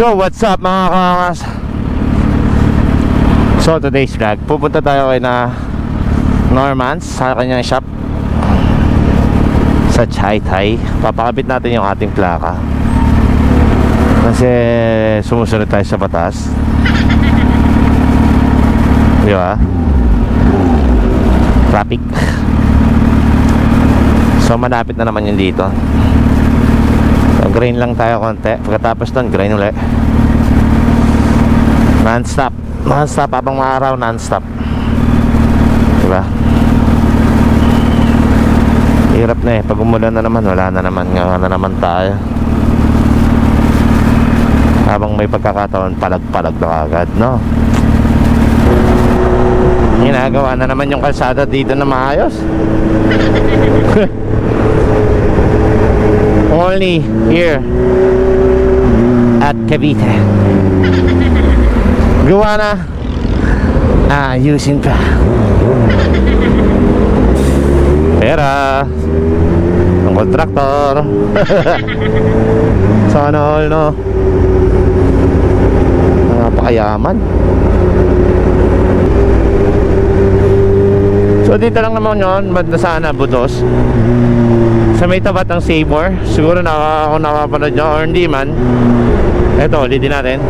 Yo, what's up mga kakas? So today's vlog, pupunta tayo kay na Normans sa kanyang shop sa Chai Thai. Papakabit natin yung ating plaka. Kasi sumusunod tayo sa batas. Di ba? Traffic. So malapit na naman yun dito. So, grain lang tayo konti. Pagkatapos doon, grain uli. Non-stop. Non-stop habang maaraw, non-stop. Diba? Hirap na eh. Pag umulan na naman, wala na naman. Nga na naman tayo. Habang may pagkakataon, palag-palag na agad, no? Ginagawa na naman yung kalsada dito na maayos. Only here at Cavite. Gawa na. Ah, using pa. Pera. Ang kontraktor. Sana all, no? Napakayaman. So dito lang naman yon, banda sana Budos. Sa may tapat ng Seymour, siguro na ako nakapanood nyo or hindi man. Ito, ulitin natin.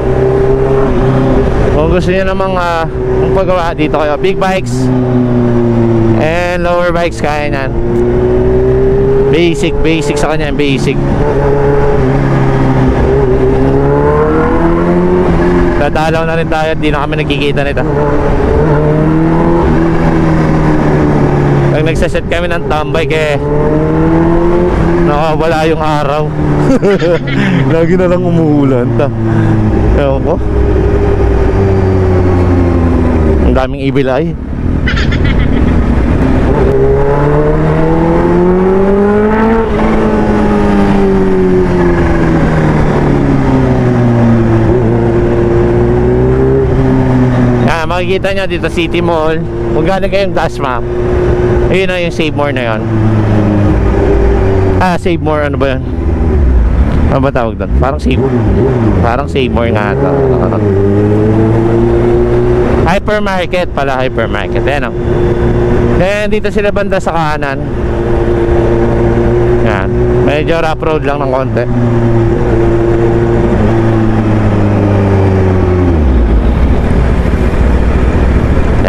Kung gusto niyo namang uh, paggawa dito kayo, big bikes and lower bikes kaya niyan. Basic, basic sa kanya, basic. Dadalaw na rin tayo, hindi na kami nagkikita nito. Pag nagsaset kami ng tambay kaya nakawala yung araw. Lagi na lang umuulan. Ta. Ewan ko. Ang daming ibilay. Ah, makikita nyo dito City Mall. Kung galing kayong gas map, ayun na yung Save More na yon. Ah, Save More, ano ba yun? Ano ba tawag doon? Parang Save Parang Save More nga ito. Hypermarket pala, hypermarket. Ayan o. Then, dito sila banda sa kanan. Yan. Medyo rough road lang ng konti.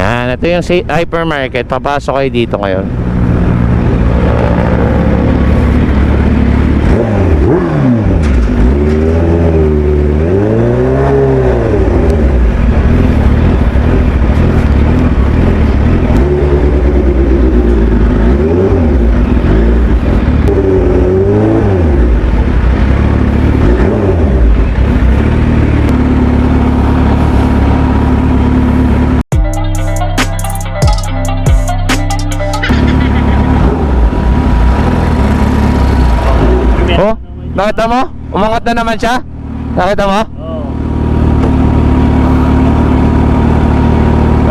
Yan, ito yung hypermarket. Papasok kayo dito ngayon. Nakita mo? Umangat na naman siya. Nakita mo?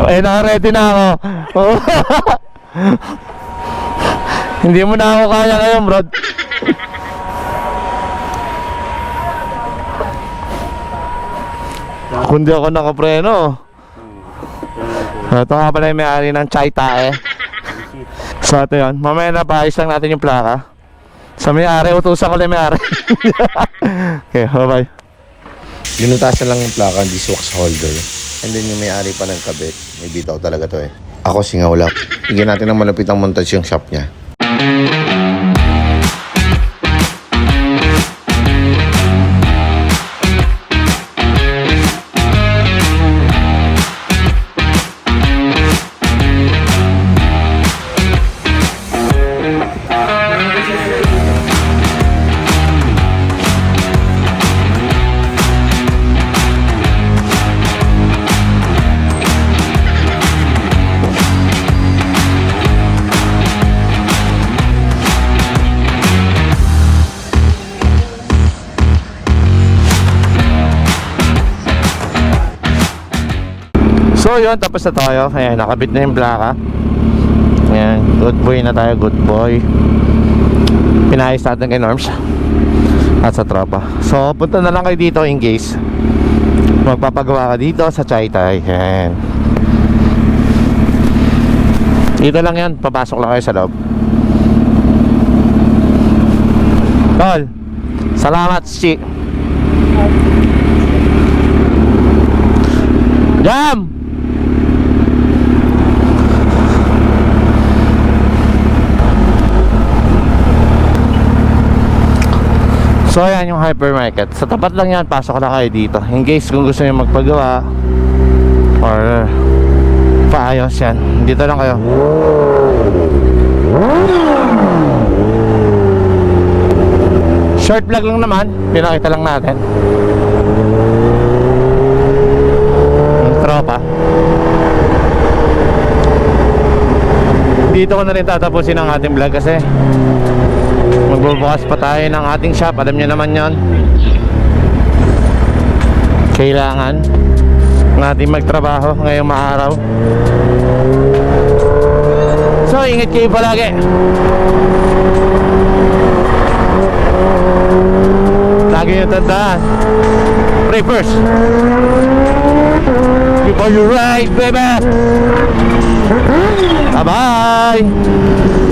Oh. Eh, naka-ready na ako. Hindi mo na ako kaya ngayon, bro. Kundi ako nakapreno. Ito nga pala yung may-ari ng chai tae. So ito yun. Mamaya na paayos lang natin yung plaka. Sa may-ari, utusan ko lang may-ari. okay, bye-bye. Linutasan lang yung plaka, this wax holder. And then yung may-ari pa ng kabit. May bitaw talaga to eh. Ako singaw lang. Bigyan natin ng malapit ang montage yung shop niya. So yun, tapos na tayo. Ayan, nakabit na yung plaka. Ayan, good boy na tayo, good boy. Pinayos natin kay Norms. At sa tropa. So, punta na lang kayo dito in case magpapagawa ka dito sa Chai Tai. Yan. Dito lang yan, papasok lang kayo sa loob. Tol, salamat, Chi. Jam! So ayan yung hypermarket. Sa tapat lang yan, pasok lang kayo dito. In case kung gusto nyo magpagawa Or Paayos yan Dito lang kayo. Short vlog lang naman. Pinakita lang natin. Yung tropa. Dito ko na rin tatapusin ang ating vlog kasi Magbubukas pa tayo ng ating shop. Alam nyo naman yon Kailangan natin magtrabaho ngayong maaraw. So ingat kayo palagi. Lagi nyo tandaan. Pray first. Before you ride baby. Bye bye